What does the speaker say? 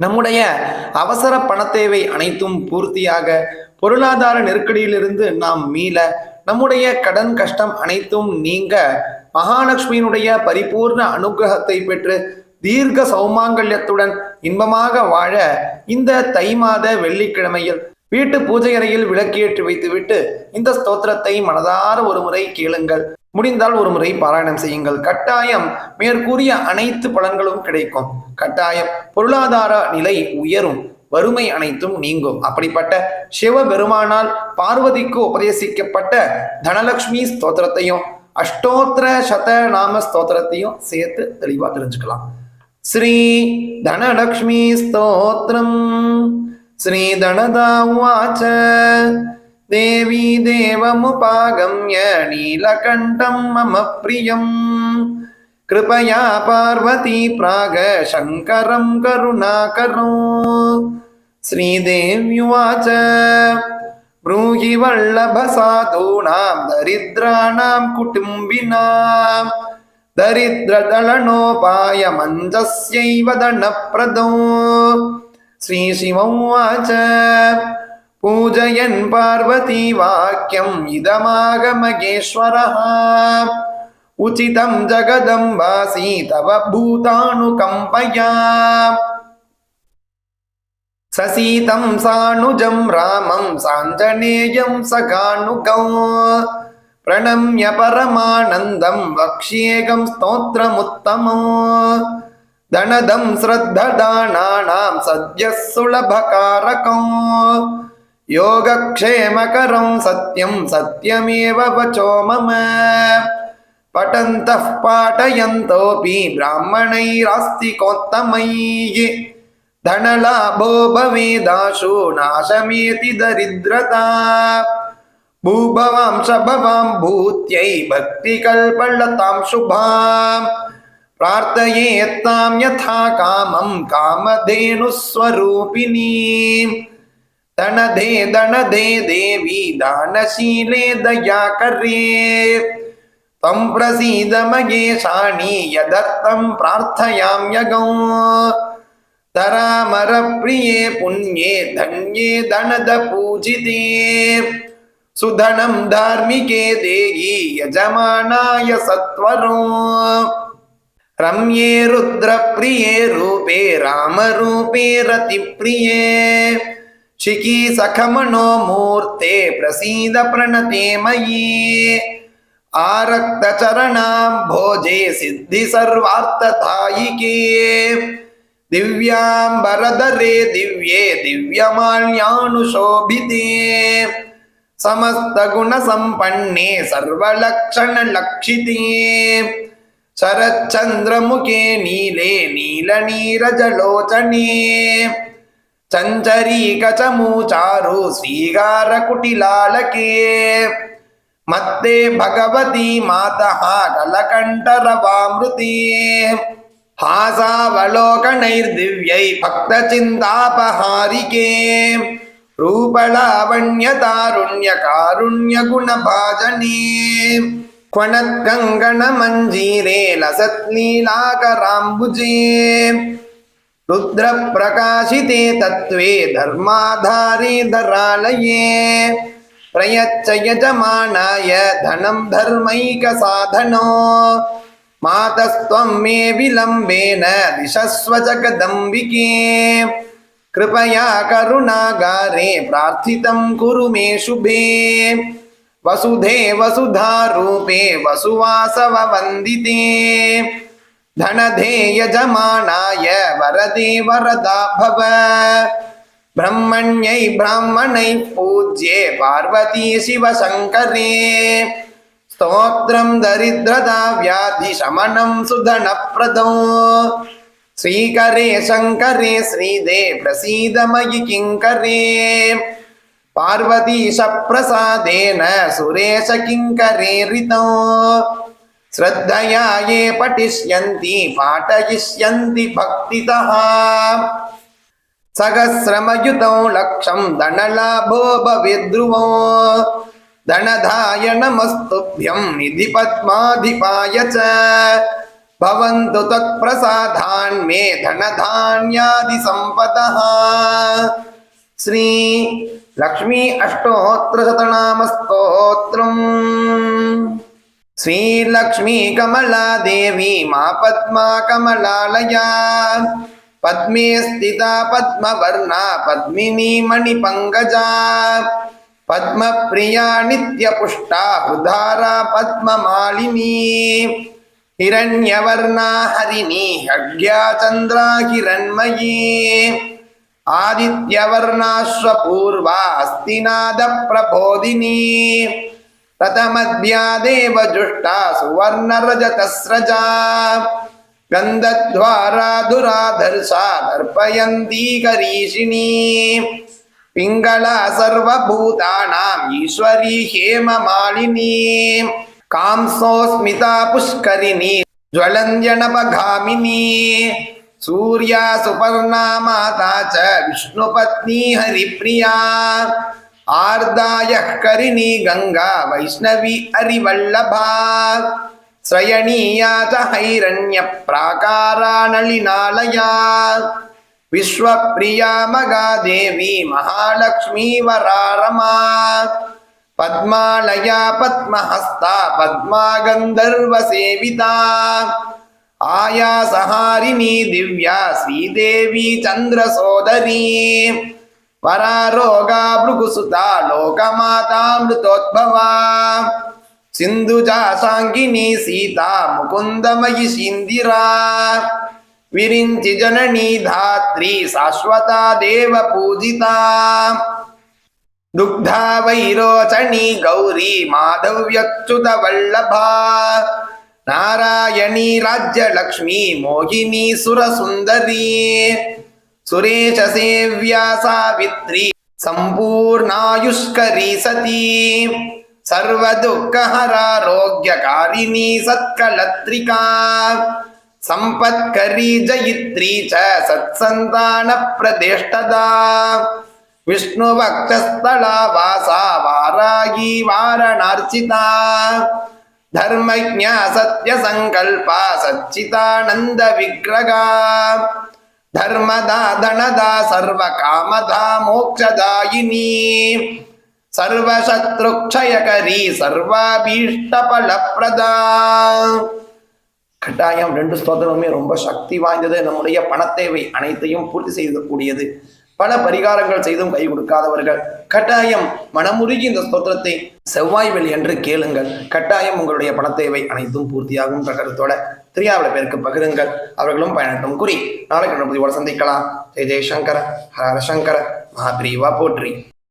நம்முடைய அவசர பணத்தேவை அனைத்தும் பூர்த்தியாக பொருளாதார நெருக்கடியிலிருந்து நாம் மீள நம்முடைய கடன் கஷ்டம் அனைத்தும் நீங்க மகாலட்சுமியினுடைய பரிபூர்ண அனுகிரகத்தை பெற்று தீர்க்க சௌமாங்கல்யத்துடன் இன்பமாக வாழ இந்த தை மாத வெள்ளிக்கிழமையில் வீட்டு பூஜை அறையில் விளக்கேற்றி வைத்துவிட்டு இந்த ஸ்தோத்திரத்தை மனதார ஒரு முறை கேளுங்கள். முடிந்தால் ஒரு முறை பாராயணம் செய்யுங்கள். கட்டாயம் மேற்கூறிய அனைத்து பலன்களும் கிடைக்கும். கட்டாயம் பொருளாதார நிலை உயரும். வறுமை அனைத்தும் நீங்கும். அப்படிப்பட்ட சிவபெருமானால் பார்வதிக்கு உபதேசிக்கப்பட்ட தனலட்சுமி ஸ்தோத்திரத்தையும் அஷ்டோத்திர சத நாம ஸ்தோத்திரத்தையும் சேர்த்து தெளிவா தெரிஞ்சுக்கலாம். ஸ்ரீ தனலக்ஷ்மி ஸ்தோத்திரம். ஸ்ரீ தனதா உவாச்ச. देवी देवमुपागम्य नीलकण्ठं मम प्रियम् कृपया पार्वती प्राग शङ्करं करुणाकरो श्रीदेव्युवाच ब्रूहि वल्लभसाधूनां दरिद्राणां कुटुम्बिनां दरिद्रदलनोपायमञ्जस्यैव दनप्रदो श्रीशिवौवाच பூஜயன் பார்வதி வாக்கியம் இதமாக மகேஸ்வர உச்சிதம் ஜகதம் வாசி தவ பூதானுகம்பயா. சசீதம் சானுஜம் ராமம் சாஞ்சநேயம் சகானுகௌ. பிரணம்ய பரமானந்தம் வக்ஷேகம் ஸ்தோத்திரமுத்தமோ. தனதம் ஸ்ரத்ததானானாம் சத்யசுலபகாரகம் योगक्षेमकरं सत्यं सत्यमेव वचो मम पठन्तः पाठयन्तोऽपि ब्राह्मणैरास्तिकोत्तमैः धनलाभो भवेदाशु नाशमेति दरिद्रता भूभवांश भवां भूत्यै भक्तिकल्पलतां शुभां प्रार्थयेत्तां यथा कामं कामधेनुस्वरूपिणीम् தனதே தனதே தேவி தானசீலே தயா கரே தம் பிரசீத மகேஷாணி யதர்த்தம் பிரார்த்தயாம் யகம். தராமர பிரியே புண்ணியே தன்யே தனத பூஜிதே. சுதனம் தார்மிகே தேகி யஜமானாய சத்வரோ. ரம்யே ருத்ர பிரியே ரூபே ராமரூபே ரதி பிரியே. ಶಿಖಿ ಸಖಮನೋ ಮೂರ್ತೆ ಪ್ರಸೀದ ಪ್ರಣತೆ ಮಯಿ ಆರಕ್ತ ಚರಣಾಂ ಭೋಜೆ ಸಿದ್ಧಿ ಸರ್ವಾರ್ಥದಾಯಿಕೆ ದಿವ್ಯಾಂಬರದರೆ ದಿವ್ಯೆ ದಿವ್ಯಮಾನ್ಯಾನುಶೋಭಿತೆ ಸಮಸ್ತ ಗುಣ ಸಂಪನ್ನೆ ಸರ್ವಲಕ್ಷಣ ಲಕ್ಷಿತೆ ಶರಚ್ಚಂದ್ರ ಮುಖೆ ನೀಲೆ ನೀಲ ನೀರಜಲೋಚನೆ चञ्चरीकचमूचारु श्रीगारकुटिलालके मत्ते भगवती मातः कलकण्ठरवामृते हासावलोकनैर्दिव्यै भक्तचिन्तापहारिके रूपलावण्यतारुण्यकारुण्यगुणभाजने क्वणत्कङ्कणमञ्जीरे लसत्लीलाकराम्बुजे रुद्रप्रकाशिते तत्त्वे धर्माधारे धरालये प्रयच्च यजमानाय धनं धर्मैकसाधनो। मातस्त्वं मे विलम्बेन दिशस्व जगदम्बिके कृपया करुणागारे प्रार्थितं कुरु मे शुभे। वसुधे वसुधारूपे वसुवासववन्दिते। धनधे यजमानाय वरदे वरदा भव। ब्रह्मण्यै ब्राह्मणैः पूज्ये पार्वती शिवशङ्करे। स्तोत्रं दरिद्रता व्याधिशमनं सुधनप्रदौ। श्रीकरे शङ्करे श्रीदे प्रसीद मयि किङ्करे। पार्वतीशप्रसादेन सुरेश किङ्करे ऋतौ। श्रद्धया ये पठिष्यन्ति, पाठयिष्यन्ति भक्तितः। सहस्रमयुतौ लक्षं धनलाभो भवेद्ध्रुवो धनधाय नमस्तुभ्यं निधिपद्माधिपाय च। भवन्तु त्वत्प्रसादान् मे धनधान्यादिसम्पदः। श्री लक्ष्मी अष्टोत्तरशतनामस्तोत्रम्। श्रीलक्ष्मी कमला देवी मा पद्मा कमलालया पद्मे स्थिता पद्मवर्णा पद्मिनी मणिपङ्कजा पद्मप्रिया नित्यपुष्टा हृधारा पद्ममालिनी हिरण्यवर्णा हरिणी हड्या चन्द्रा हिरण्मयी आदित्यवर्णाश्वपूर्वा अस्तिनादप्रबोधिनी रथमध्या देवजुष्टा सुवर्णरजतस्रजा गन्धद्वारा दुराधर्षा दर्पयन्ती करीषिणी पिङ्गला सर्वभूतानाम् ईश्वरी हेममालिनी कांसोऽस्मिता पुष्करिणी ज्वलन्त्यनपगामिनी सूर्या सुपर्णा माता च विष्णुपत्नी हरिप्रिया ஆர்தாய கரிணி கங்கா வைஷ்ணவி அரிவல்லபா. ஸ்ரயணீயாச்ச ஹைரண்ய பிராகாரா நளினாலயா விஸ்வப்பிரியா மகாதேவி மகாலட்சுமி வராரமா. பத்மாலயா பத்மஹஸ்தா பத்மா கந்தர்வ சேவிதா. ஆயா சஹாரிணி திவ்யா ஸ்ரீதேவி சந்திர పరారోగా భృగుసుత లోకమాతామృతోద్భవా. సింధుజా సాంగిని సీత ముకుందమయి సింధిరా విరించి జననీ ధాత్రి శాశ్వత దేవ పూజిత. దుగ్ధా వైరోచని గౌరీ మాధవ్యచ్యుత వల్లభా. నారాయణీ రాజ్యలక్ష్మి మోహిని సురసుందరీ. सुरेशसेव्या सावित्री सम्पूर्णायुष्करी सती सर्वदुःखहरारोग्यकारिणी सत्कलत्रिका सम्पत्करी जयित्री च सत्सन्तानप्रदेष्टदा विष्णुभक्तस्थला वासा वारागी वारणार्चिता धर्मज्ञा सत्यसङ्कल्पा தர்மதா தனதா சர்வ காமதா மோக்ஷதாயினி சர்வசத்ருக்ஷயகரி சர்வாபீஷ்டபலப்பிரதா கட்டாயம் ரெண்டு ஸ்தோத்திரமுமே ரொம்ப சக்தி வாய்ந்தது. நம்முடைய பணத்தேவை அனைத்தையும் பூர்த்தி செய்யக்கூடியது. பல பரிகாரங்கள் செய்தும் கை கொடுக்காதவர்கள். கட்டாயம் மனமுருகி இந்த ஸ்தோத்திரத்தை செவ்வாய் வெளி என்று கேளுங்கள். கட்டாயம் உங்களுடைய பணத்தேவை அனைத்தும் பூர்த்தியாகும் கருத்தோட தெரியாத பேருக்கு பகிருங்கள். அவர்களும் பயணட்டும் குறி நாளைக்கு கணபதியோட சந்திக்கலாம். ஜெய் ஜெய்சங்கர ஹர சங்கர மகாபிரிவா போற்றி.